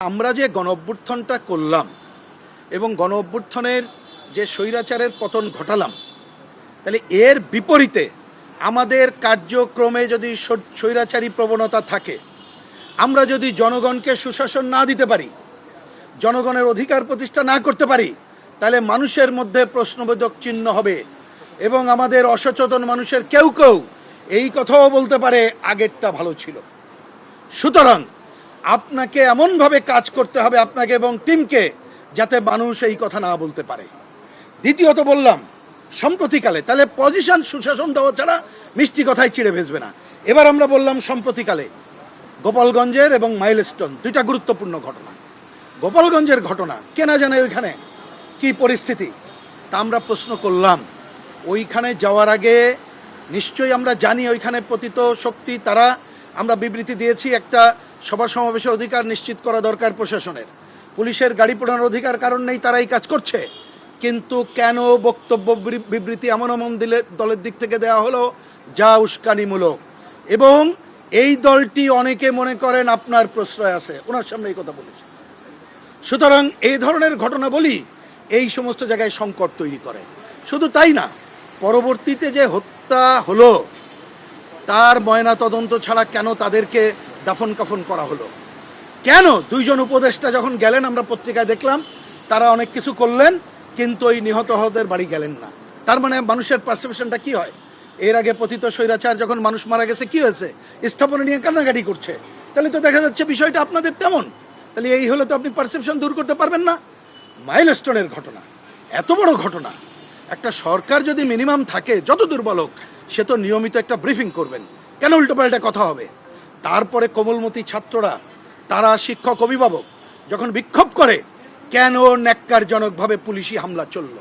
আমরা যে গণ অভ্যুত্থানটা করলাম এবং গণ অভ্যুত্থানের যে স্বৈরাচারের পতন ঘটালাম, তাহলে এর বিপরীতে আমাদের কার্যক্রমে যদি স্বৈরাচারী প্রবণতা থাকে, আমরা যদি জনগণকে সুশাসন না দিতে পারি, জনগণের অধিকার প্রতিষ্ঠা না করতে পারি, তাহলে মানুষের মধ্যে প্রশ্নবোধক চিহ্ন হবে এবং আমাদের অসচেতন মানুষের কেউ কেউ এই কথাও বলতে পারে আগেরটা ভালো ছিল। সুতরাং আপনাকে এমনভাবে কাজ করতে হবে আপনাকে এবং টিমকে যাতে মানুষ এই কথা না বলতে পারে। দ্বিতীয়ত বললাম সম্প্রতিকালে তাহলে পজিশন সুশাসন দেওয়া ছাড়া মিষ্টি কথায় চিড়ে ভেসবে না। এবার আমরা বললাম সম্প্রতিকালে গোপালগঞ্জের এবং মাইলস্টোন দুইটা গুরুত্বপূর্ণ ঘটনা। গোপালগঞ্জের ঘটনা কে না জানে ওইখানে কি পরিস্থিতি? তা আমরা প্রশ্ন করলাম, ওইখানে যাওয়ার আগে নিশ্চয়ই আমরা জানি ওইখানে পতিত শক্তি, তারা আমরা বিবৃতি দিয়েছি একটা সভা সমাবেশের অধিকার নিশ্চিত করা দরকার প্রশাসনের। পুলিশের গাড়ি পোড়ানোর অধিকার কারণ নেই তারা এই কাজ করছে। কিন্তু কেন বক্তব্য বিবৃ- বিবৃতি এমন এমন দিলে, দলের দিক থেকে দেওয়া হলো, যা উস্কানিমূলক। এবং এই দলটি অনেকে মনে করেন আপনার প্রশ্রয় আছে, ওনার সামনে এই কথা বলেছে সুতরাং এই ধরনের ঘটনা বলি, এই সমস্ত জায়গায় সংকট তৈরি করে। শুধু তাই না, পরবর্তীতে যে হত্যা হলো, তার ময়না তদন্ত ছাড়া কেন তাদেরকে দাফন কাফন করা হলো। কেন? দুইজন উপদেষ্টা যখন গেলেন, আমরা পত্রিকায় দেখলাম, তারা অনেক কিছু করলেন, কিন্তু ওই নিহত হদের বাড়ি গেলেন না। তার মানে মানুষের পারসেপশনটা কি হয়? এর আগে পতিত স্বৈরাচার যখন মানুষ মারা গেছে, কি হয়েছে? স্থাপনা নিয়ে কান্নাকাটি করছে। তাহলে তো দেখা যাচ্ছে বিষয়টা আপনাদের তেমন। তাহলে এই হলে তো আপনি পারসেপশন দূর করতে পারবেন না। মাইলস্টোনের ঘটনা, এত বড় ঘটনা। একটা সরকার যদি মিনিমাম থাকে, যত দুর্বল হোক, সে তো নিয়মিত একটা ব্রিফিং করবেন। কেন উল্টোপাল্টা কথা হবে? তারপরে কোমলমতি ছাত্ররা, তারা শিক্ষক অভিভাবক, যখন বিক্ষোভ করে, কেন ন্যাক্কারজনকভাবে পুলিশি হামলা চলল?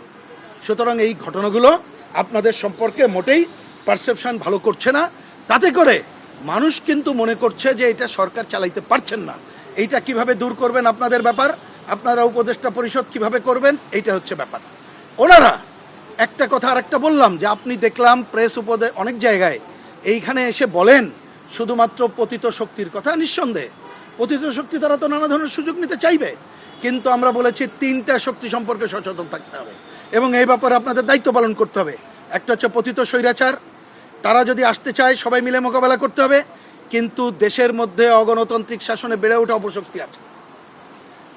সুতরাং এই ঘটনাগুলো আপনাদের সম্পর্কে মোটেই পারসেপশন ভালো করছে না। তাতে করে মানুষ কিন্তু মনে করছে যে এটা সরকার চালাইতে পারছেন না। এইটা কীভাবে দূর করবেন আপনাদের ব্যাপার? আপনারা উপদেষ্টা পরিষদ কীভাবে করবেন? এইটা হচ্ছে ব্যাপার। ওনারা একটা কথা আর একটা বললাম যে, আপনি দেখলাম প্রেস উপদে অনেক জায়গায় এইখানে এসে বলেন শুধুমাত্র পতিত শক্তির কথা নিঃসন্দেহে। পতিত শক্তি তারা তো নানা ধরনের সুযোগ নিতে চাইবে। কিন্তু আমরা বলেছি তিনটা শক্তি সম্পর্কে সচেতন থাকতে হবে। এবং এই ব্যাপারে আপনাদের দায়িত্ব পালন করতে হবে। একটা হচ্ছে পতিত স্বৈরাচার। তারা যদি আসতে চায়, সবাই মিলে মোকাবেলা করতে হবে। কিন্তু দেশের মধ্যে অগণতান্ত্রিক শাসনে বেড়ে ওঠা অপশক্তি আছে।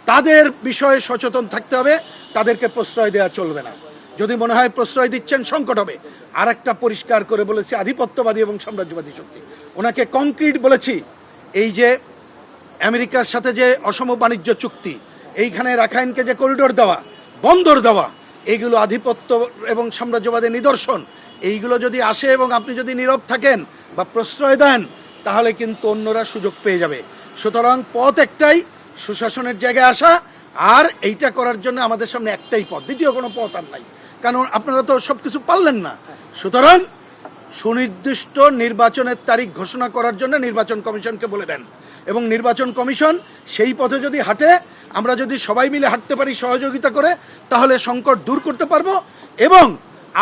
তাদের বিষয়ে সচেতন থাকতে হবে। তাদেরকে প্রশ্রয় দেওয়া চলবে না। যদি মনে হয় প্রশ্রয় দিচ্ছেন, সংকট হবে। আর একটা পরিষ্কার করে বলেছি, আধিপত্যবাদী এবং সাম্রাজ্যবাদী শক্তি। ওনাকে কংক্রিট বলেছি, এই যে আমেরিকার সাথে যে অসম বাণিজ্য চুক্তি, এইখানে রাখাইনকে যে করিডোর দেওয়া, বন্দর দেওয়া, এইগুলো আধিপত্য এবং সাম্রাজ্যবাদের নিদর্শন, এইগুলো যদি আসে এবং আপনি যদি নীরব থাকেন বা প্রশ্রয় দেন, তাহলে কিন্তু অন্যরা সুযোগ পেয়ে যাবে। সুতরাং পথ একটাই, সুশাসনের জায়গায় আসা, আর এইটা করার জন্য আমাদের সামনে একটাই পথ। দ্বিতীয় কোনো পথ আর নাই। কারণ আপনারা তো সব কিছু পারলেন না। সুতরাং সুনির্দিষ্ট নির্বাচনের তারিখ ঘোষণা করার জন্য নির্বাচন কমিশনকে বলে দেন। এবং নির্বাচন কমিশন সেই পথে যদি হাঁটে, আমরা যদি সবাই মিলে হাঁটতে পারি সহযোগিতা করে, তাহলে সংকট দূর করতে পারব এবং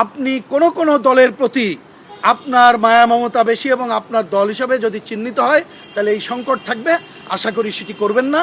আপনি কোনো কোনো দলের প্রতি আপনার মায়া মমতা বেশি এবং আপনার দল হিসাবে যদি চিহ্নিত হয়, তাহলে এই সংকট থাকবে। আশা করি সেটি করবেন না।